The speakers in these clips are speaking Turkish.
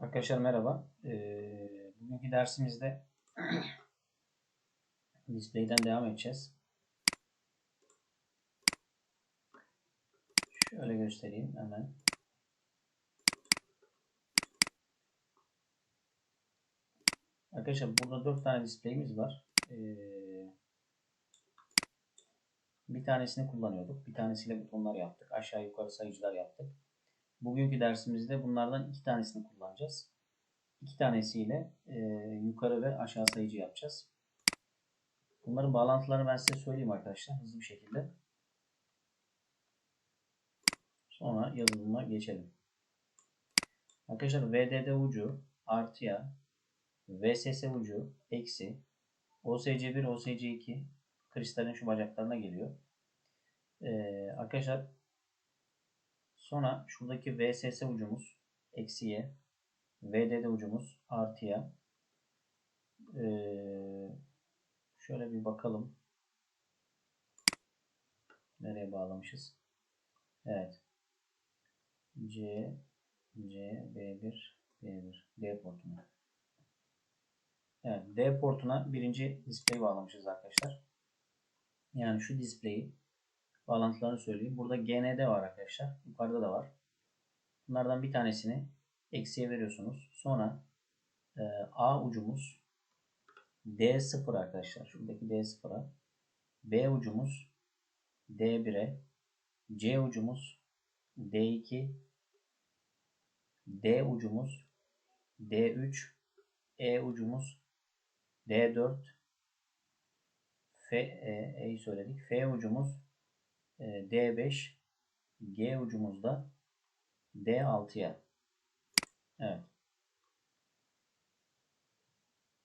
Arkadaşlar merhaba. Ee, bugünkü dersimizde display'den devam edeceğiz. Şöyle göstereyim hemen. Arkadaşlar burada 4 tane display'imiz var. Ee, bir tanesini kullanıyorduk. Bir tanesiyle butonlar yaptık. Aşağı yukarı sayıcılar yaptık. Bugünkü dersimizde bunlardan iki tanesini kullanacağız. İki tanesiyle e, yukarı ve aşağı sayıcı yapacağız. Bunların bağlantılarını ben size söyleyeyim arkadaşlar hızlı bir şekilde. Sonra yazılıma geçelim. Arkadaşlar VDD ucu artıya, VSS ucu eksi, OSC1, OSC2 kristalin şu bacaklarına geliyor. Ee, arkadaşlar Sonra şuradaki VSS ucumuz eksiye, VDD ucumuz artıya. Ee, şöyle bir bakalım. Nereye bağlamışız? Evet. C, C, B1, B1, D portuna. Evet, D portuna birinci display bağlamışız arkadaşlar. Yani şu display'i bağlantılarını söyleyeyim. Burada GND var arkadaşlar. Yukarıda da var. Bunlardan bir tanesini eksiye veriyorsunuz. Sonra e, A ucumuz D0 arkadaşlar. Şuradaki D0'a. B ucumuz D1'e. C ucumuz D2. D ucumuz D3. E ucumuz D4. F, e, E'yi söyledik. F ucumuz D5 G ucumuzda D6'ya. Evet.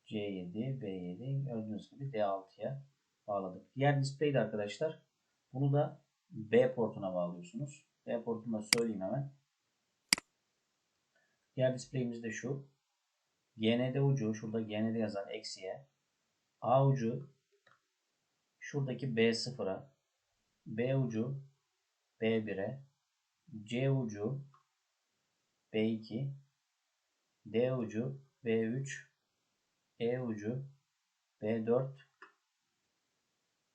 C7, B7 gördüğünüz gibi D6'ya bağladık. Diğer display de arkadaşlar bunu da B portuna bağlıyorsunuz. B portunu da söyleyeyim hemen. Diğer display'imiz de şu. GND ucu şurada GND yazan eksiye. A ucu şuradaki B0'a B ucu B1'e, C ucu B2, D ucu B3, E ucu B4,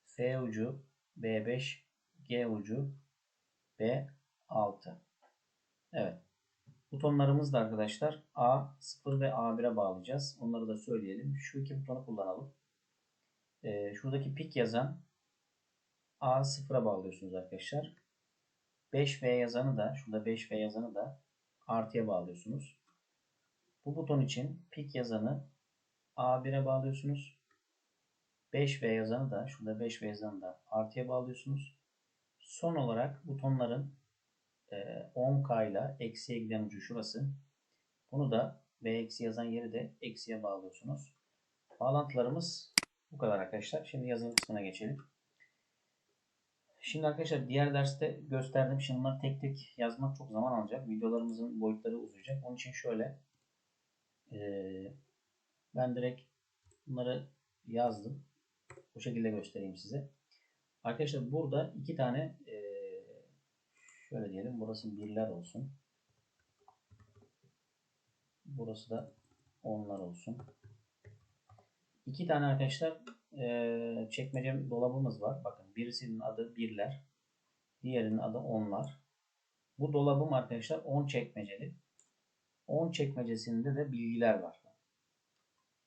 F ucu B5, G ucu B6. Evet. Butonlarımız da arkadaşlar A0 ve A1'e bağlayacağız. Onları da söyleyelim. Şu iki butonu kullanalım. Ee, şuradaki pik yazan A sıfıra bağlıyorsunuz arkadaşlar. 5V yazanı da şurada 5V yazanı da artıya bağlıyorsunuz. Bu buton için pik yazanı A1'e bağlıyorsunuz. 5V yazanı da şurada 5V yazanı da artıya bağlıyorsunuz. Son olarak butonların 10K ile eksiye giden ucu şurası. Bunu da B eksi yazan yeri de eksiye bağlıyorsunuz. Bağlantılarımız bu kadar arkadaşlar. Şimdi yazılım kısmına geçelim. Şimdi arkadaşlar diğer derste gösterdim. Şimdi bunları tek tek yazmak çok zaman alacak. Videolarımızın boyutları uzayacak. Onun için şöyle ee, ben direkt bunları yazdım. Bu şekilde göstereyim size. Arkadaşlar burada iki tane ee, şöyle diyelim. Burası birler olsun. Burası da onlar olsun. İki tane arkadaşlar e, çekmece dolabımız var. Bakın birisinin adı birler. Diğerinin adı onlar. Bu dolabım arkadaşlar 10 çekmeceli. 10 çekmecesinde de bilgiler var.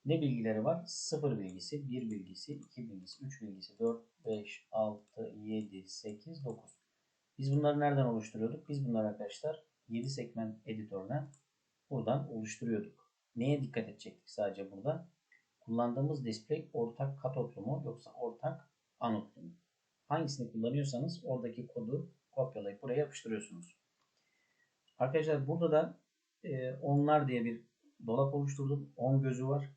Ne bilgileri var? 0 bilgisi, 1 bilgisi, 2 bilgisi, 3 bilgisi, 4, 5, 6, 7, 8, 9. Biz bunları nereden oluşturuyorduk? Biz bunları arkadaşlar 7 segment editörüne buradan oluşturuyorduk. Neye dikkat edecektik sadece burada? Kullandığımız display ortak katotlu mu yoksa ortak anotlu mu? Hangisini kullanıyorsanız oradaki kodu kopyalayıp buraya yapıştırıyorsunuz. Arkadaşlar burada da e, onlar diye bir dolap oluşturdum. 10 gözü var.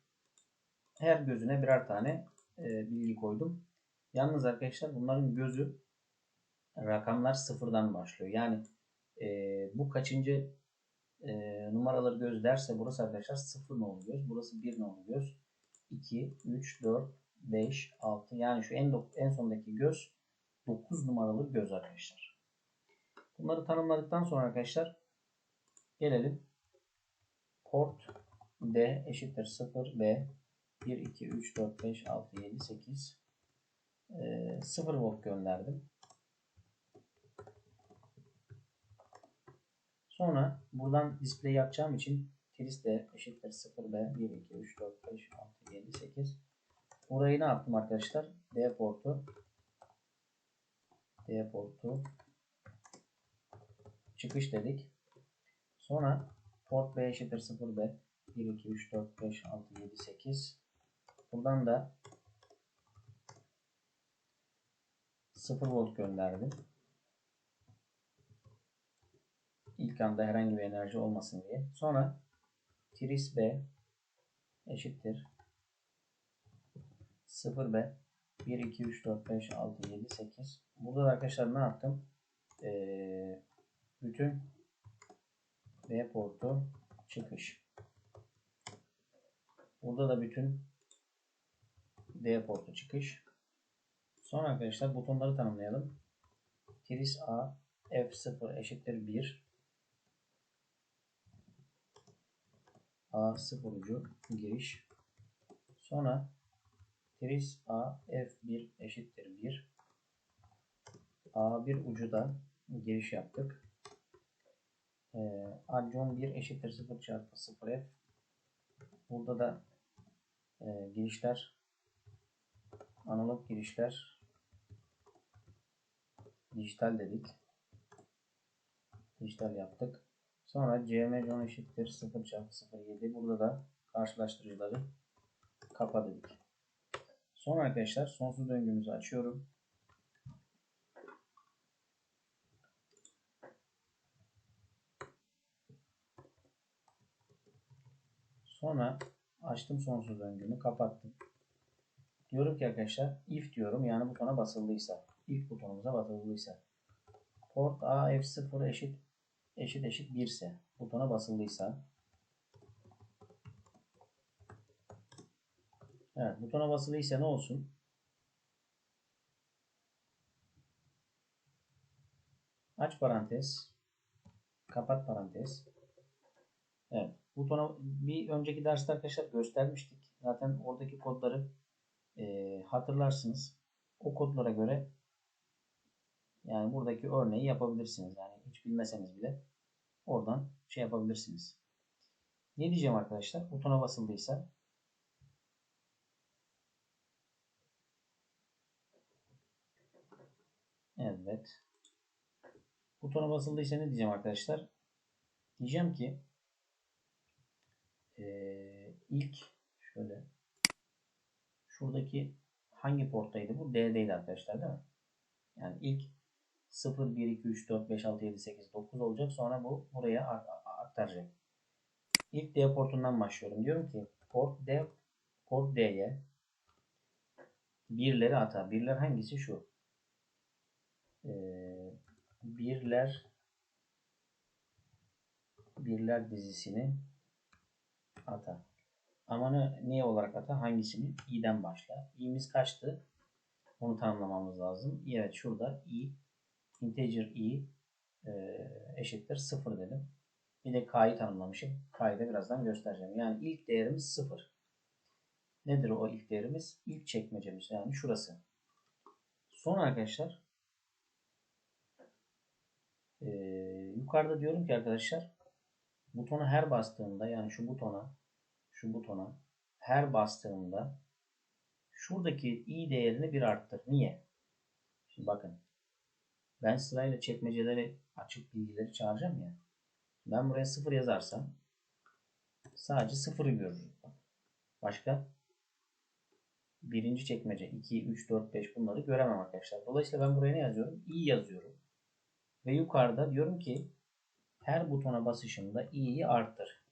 Her gözüne birer tane e, bilgi koydum. Yalnız arkadaşlar bunların gözü rakamlar sıfırdan başlıyor. Yani e, bu kaçıncı e, numaraları göz derse burası arkadaşlar sıfır nolu göz. Burası bir nolu göz. 2, 3, 4, 5, 6 yani şu en, en sondaki göz 9 numaralı göz arkadaşlar. Bunları tanımladıktan sonra arkadaşlar gelelim port D eşittir 0 B 1 2 3 4 5 6 7 8 e, 0 volt gönderdim. Sonra buradan display yapacağım için tris D eşittir 0 B 1 2 3 4 5 6 7 8 Burayı ne yaptım arkadaşlar? D portu D portu çıkış dedik. Sonra port B eşittir 0 B 1 2 3 4 5 6 7 8 buradan da 0 volt gönderdim. İlk anda herhangi bir enerji olmasın diye. Sonra tris B eşittir 0 B 1 2 3 4 5 6 7 8 Burada da arkadaşlar ne yaptım? Ee, bütün B portu çıkış. Burada da bütün D portu çıkış. Sonra arkadaşlar butonları tanımlayalım. Tris A F0 eşittir 1 A0 ucu giriş. Sonra tris A F1 eşittir 1 A1 ucu da giriş yaptık. Ee, adjon 1 eşittir 0 çarpı 0 F Burada da e, girişler analog girişler dijital dedik. Dijital yaptık. Sonra CM John eşittir 0 çarpı 0,7. Burada da karşılaştırıcıları kapa dedik. Sonra arkadaşlar sonsuz döngümüzü açıyorum. Sonra açtım sonsuz döngümü kapattım. Diyorum ki arkadaşlar if diyorum yani butona basıldıysa if butonumuza basıldıysa port A F0 eşit eşit eşit 1 ise butona basıldıysa Evet butona basılıysa ne olsun? Aç parantez. Kapat parantez. Evet. Butona bir önceki derste arkadaşlar göstermiştik. Zaten oradaki kodları e, hatırlarsınız. O kodlara göre yani buradaki örneği yapabilirsiniz. Yani hiç bilmeseniz bile oradan şey yapabilirsiniz. Ne diyeceğim arkadaşlar? Butona basıldıysa Evet. Butona basıldıysa ne diyeceğim arkadaşlar? Diyeceğim ki ee, ilk şöyle şuradaki hangi porttaydı bu? D'deydi arkadaşlar değil mi? Yani ilk 0, 1, 2, 3, 4, 5, 6, 7, 8, 9 olacak. Sonra bu buraya aktaracak. İlk D portundan başlıyorum. Diyorum ki port D port D'ye birleri ata. Birler hangisi? Şu. Ee, birler birler dizisini ata. Ama ne, niye olarak ata? Hangisini? i'den başla. i'miz kaçtı? Onu tanımlamamız lazım. Evet şurada i integer i e, eşittir 0 dedim. Bir de k'yı tanımlamışım. K'yı da birazdan göstereceğim. Yani ilk değerimiz 0. Nedir o ilk değerimiz? İlk çekmecemiz yani şurası. Sonra arkadaşlar e, yukarıda diyorum ki arkadaşlar butona her bastığımda yani şu butona şu butona her bastığımda şuradaki i değerini bir arttır. Niye? Şimdi bakın ben sırayla çekmeceleri açık bilgileri çağıracağım ya. Ben buraya 0 yazarsam sadece 0'ı görürüm. Başka birinci çekmece 2, 3, 4, 5 bunları göremem arkadaşlar. Dolayısıyla ben buraya ne yazıyorum? i yazıyorum. Ve yukarıda diyorum ki her butona basışımda i'yi arttır.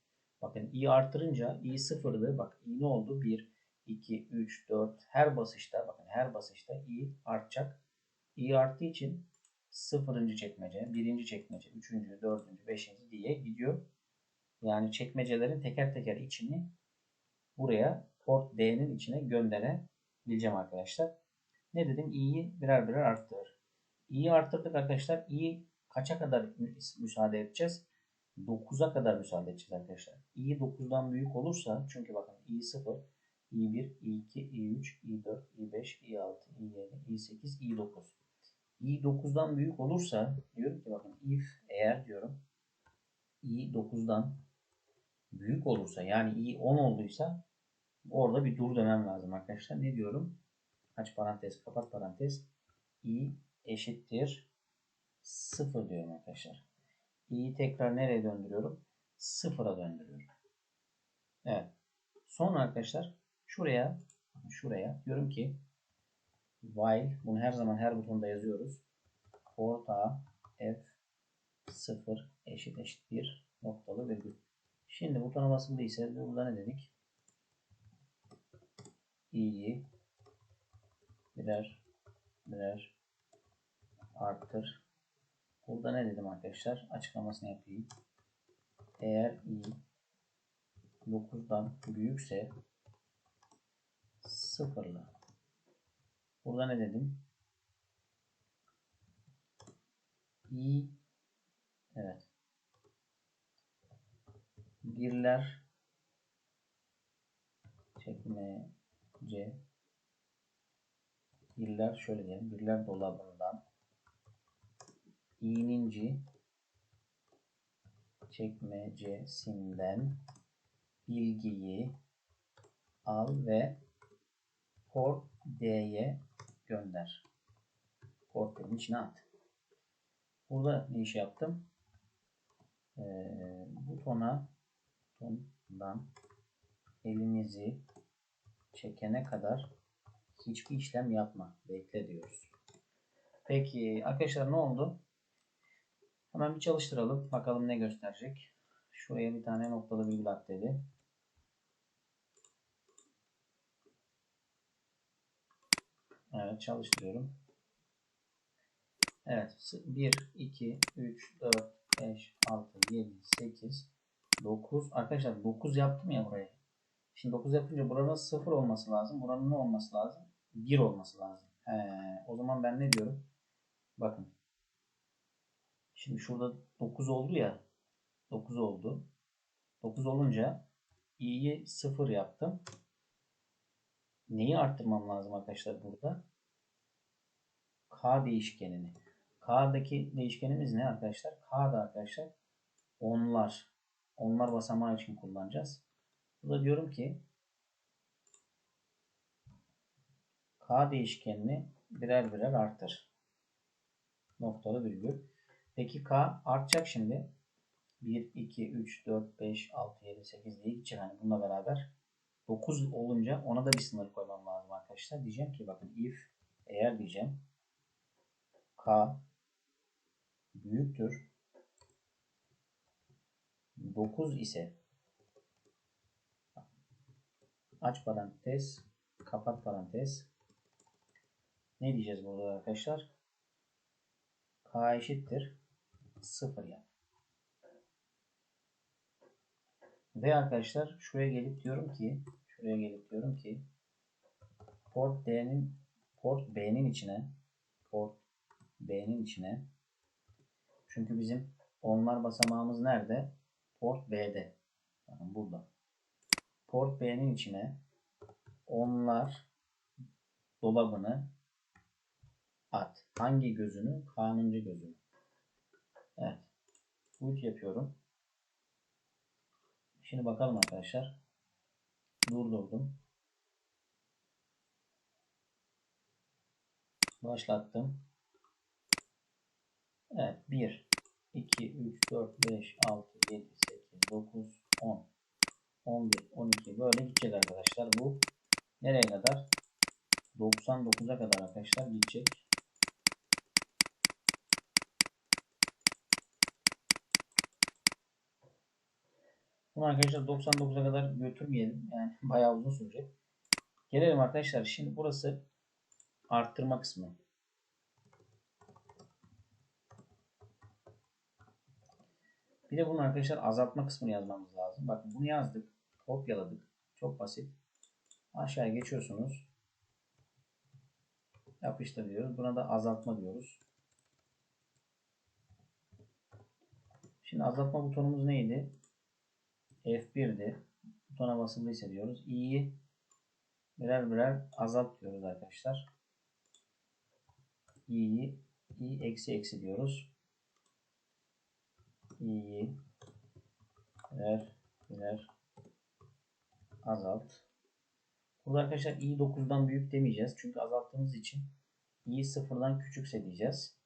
Bakın i arttırınca i sıfırdı. Bak i ne oldu? 1, 2, 3, 4 her basışta bakın her basışta i artacak. i arttığı için sıfırıncı çekmece, birinci çekmece, üçüncü, dördüncü, beşinci diye gidiyor. Yani çekmecelerin teker teker içini buraya port D'nin içine gönderebileceğim arkadaşlar. Ne dedim? i'yi birer birer arttırır. i'yi arttırdık arkadaşlar. i kaça kadar müsaade edeceğiz? 9'a kadar müsaade edeceğiz arkadaşlar. i 9'dan büyük olursa çünkü bakın i 0, i 1, i 2, i 3, i 4, i 5, i 6, i 7, i 8, i 9. i 9'dan büyük olursa diyorum ki bakın if eğer diyorum i 9'dan büyük olursa yani i 10 olduysa orada bir dur demem lazım arkadaşlar. Ne diyorum? Aç parantez, kapat parantez. i eşittir 0 diyorum arkadaşlar. i'yi tekrar nereye döndürüyorum? 0'a döndürüyorum. Evet. Sonra arkadaşlar şuraya şuraya diyorum ki while bunu her zaman her butonda yazıyoruz. For a f 0 eşit eşit 1 noktalı virgül. Şimdi butona basıldıysa burada ne dedik? i'yi birer birer arttır. Burada ne dedim arkadaşlar? Açıklamasını yapayım. Eğer i 9'dan büyükse sıfırla. Burada ne dedim? i evet birler çekmece birler şöyle diyelim birler dolabından iğninci çekmecesinden bilgiyi al ve port D'ye gönder. Port D'nin içine at. Burada ne iş yaptım? Ee, butona butondan elimizi çekene kadar hiçbir işlem yapma. Bekle diyoruz. Peki arkadaşlar ne oldu? Hemen bir çalıştıralım. Bakalım ne gösterecek. Şuraya bir tane noktalı virgül at dedi. Evet çalıştırıyorum. Evet 1, 2, 3, 4, 5, 6, 7, 8, 9. Arkadaşlar 9 yaptım ya buraya. Şimdi 9 yapınca buranın 0 olması lazım. Buranın ne olması lazım? 1 olması lazım. He, o zaman ben ne diyorum? Bakın. Şimdi şurada 9 oldu ya. 9 oldu. 9 olunca i'yi 0 yaptım. Neyi arttırmam lazım arkadaşlar burada? K değişkenini. K'daki değişkenimiz ne arkadaşlar? K'da arkadaşlar onlar. Onlar basamağı için kullanacağız. Burada diyorum ki K değişkenini birer birer arttır. Noktalı virgül. Peki K artacak şimdi. 1, 2, 3, 4, 5, 6, 7, 8 diye gidecek. Hani bununla beraber 9 olunca ona da bir sınır koymam lazım arkadaşlar. Diyeceğim ki bakın if eğer diyeceğim K büyüktür. 9 ise aç parantez kapat parantez. Ne diyeceğiz burada arkadaşlar? K eşittir 0 yap ve arkadaşlar şuraya gelip diyorum ki şuraya gelip diyorum ki port D'nin port B'nin içine port B'nin içine çünkü bizim onlar basamağımız nerede? Port B'de. Bakın burada. Port B'nin içine onlar dolabını at. Hangi gözünü? Kanuncu gözünü. Evet. Boot yapıyorum. Şimdi bakalım arkadaşlar. Durdurdum. Başlattım. Evet 1, 2, 3, 4, 5, 6, 7, 8, 9, 10, 11, 12 böyle gidecek arkadaşlar. Bu nereye kadar? 99'a kadar arkadaşlar gidecek. Bunu arkadaşlar 99'a kadar götürmeyelim. Yani bayağı uzun sürecek. Gelelim arkadaşlar. Şimdi burası arttırma kısmı. Bir de bunu arkadaşlar azaltma kısmını yazmamız lazım. Bakın bunu yazdık. Kopyaladık. Çok basit. Aşağıya geçiyorsunuz. Yapıştır diyoruz. Buna da azaltma diyoruz. Şimdi azaltma butonumuz neydi? F1'di. Butona basıldıysa diyoruz. i'yi birer birer azalt diyoruz arkadaşlar. i'yi i eksi eksi diyoruz. i'yi birer birer azalt. Burada arkadaşlar i 9'dan büyük demeyeceğiz. Çünkü azalttığımız için i sıfırdan küçükse diyeceğiz.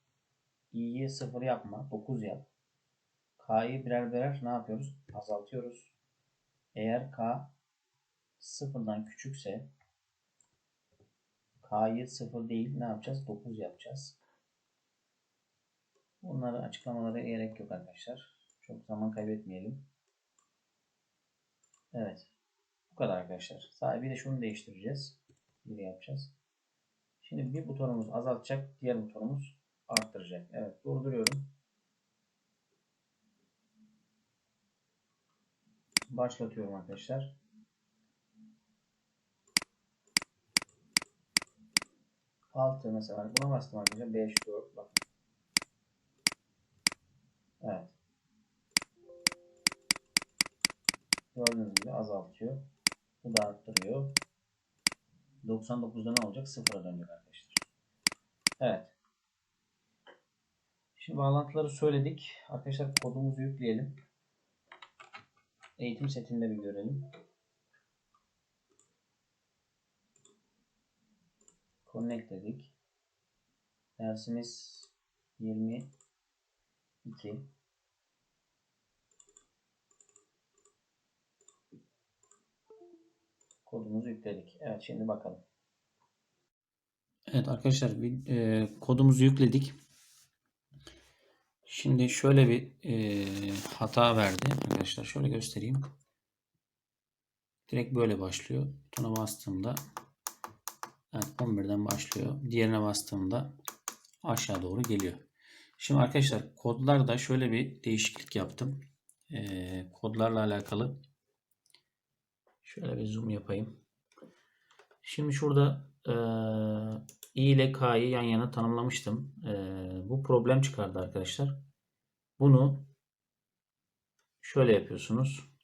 i'yi 0 yapma. 9 yap. K'yı birer birer ne yapıyoruz? Azaltıyoruz. Eğer K sıfırdan küçükse K'yı 0 değil ne yapacağız? 9 yapacağız. Bunları açıklamalara gerek yok arkadaşlar. Çok zaman kaybetmeyelim. Evet. Bu kadar arkadaşlar. Sadece bir de şunu değiştireceğiz. Bir yapacağız. Şimdi bir butonumuz azaltacak. Diğer butonumuz arttıracak. Evet. Durduruyorum. Başlatıyorum arkadaşlar. Altı mesela buna bastım arkadaşlar. 5 4 bak. Evet. Gördüğünüz gibi azaltıyor. Bu da arttırıyor. 99'da ne olacak? Sıfıra dönecek arkadaşlar. Evet. Şimdi bağlantıları söyledik. Arkadaşlar kodumuzu yükleyelim. Eğitim setinde bir görelim. Connect dedik. Dersimiz 22. Kodumuzu yükledik. Evet şimdi bakalım. Evet arkadaşlar bir, e, kodumuzu yükledik. Şimdi şöyle bir e, hata verdi. Arkadaşlar şöyle göstereyim. Direkt böyle başlıyor. Butona bastığımda evet 11'den başlıyor. Diğerine bastığımda aşağı doğru geliyor. Şimdi arkadaşlar kodlarda şöyle bir değişiklik yaptım. E, kodlarla alakalı şöyle bir zoom yapayım. Şimdi şurada e, i ile k'yı yan yana tanımlamıştım. E, bu problem çıkardı arkadaşlar. Bunu şöyle yapıyorsunuz.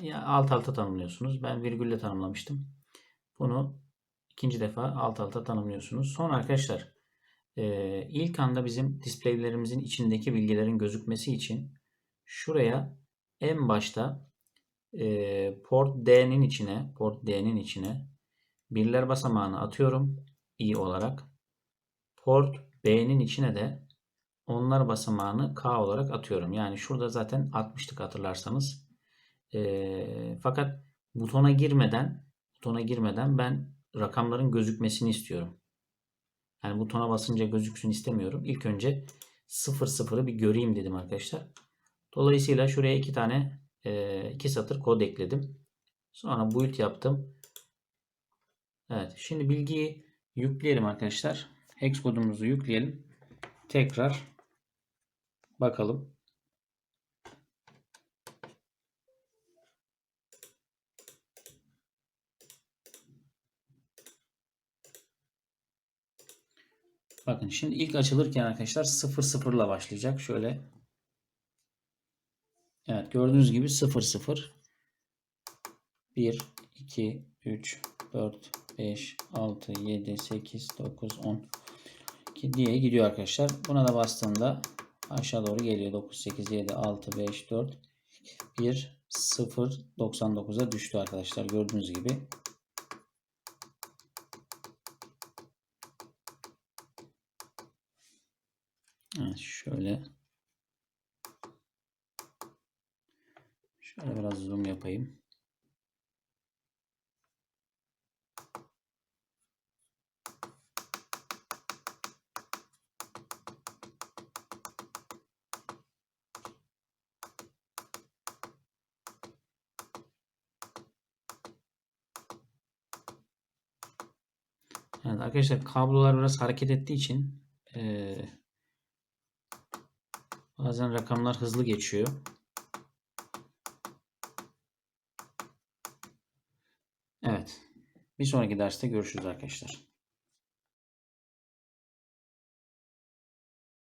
Ya alt alta tanımlıyorsunuz. Ben virgülle tanımlamıştım. Bunu ikinci defa alt alta tanımlıyorsunuz. Sonra arkadaşlar e, ilk anda bizim displaylerimizin içindeki bilgilerin gözükmesi için şuraya en başta e, port D'nin içine port D'nin içine birler basamağını atıyorum i olarak. Port B'nin içine de onlar basamağını K olarak atıyorum. Yani şurada zaten atmıştık hatırlarsanız. E, fakat butona girmeden butona girmeden ben rakamların gözükmesini istiyorum. Yani butona basınca gözüksün istemiyorum. İlk önce 0 0'ı bir göreyim dedim arkadaşlar. Dolayısıyla şuraya iki tane e, iki satır kod ekledim. Sonra build yaptım. Evet. Şimdi bilgiyi yükleyelim arkadaşlar. Hex kodumuzu yükleyelim. Tekrar bakalım. Bakın şimdi ilk açılırken arkadaşlar 0 0 ile başlayacak. Şöyle Evet gördüğünüz gibi 0 0 1 2 3 4 5 6 7 8 9 10 2 diye gidiyor arkadaşlar. Buna da bastığında aşağı doğru geliyor. 9 8 7 6 5 4 1 0 99'a düştü arkadaşlar. Gördüğünüz gibi. Evet şöyle Şöyle biraz zoom yapayım. Evet arkadaşlar kablolar biraz hareket ettiği için e, bazen rakamlar hızlı geçiyor. Evet. Bir sonraki derste görüşürüz arkadaşlar.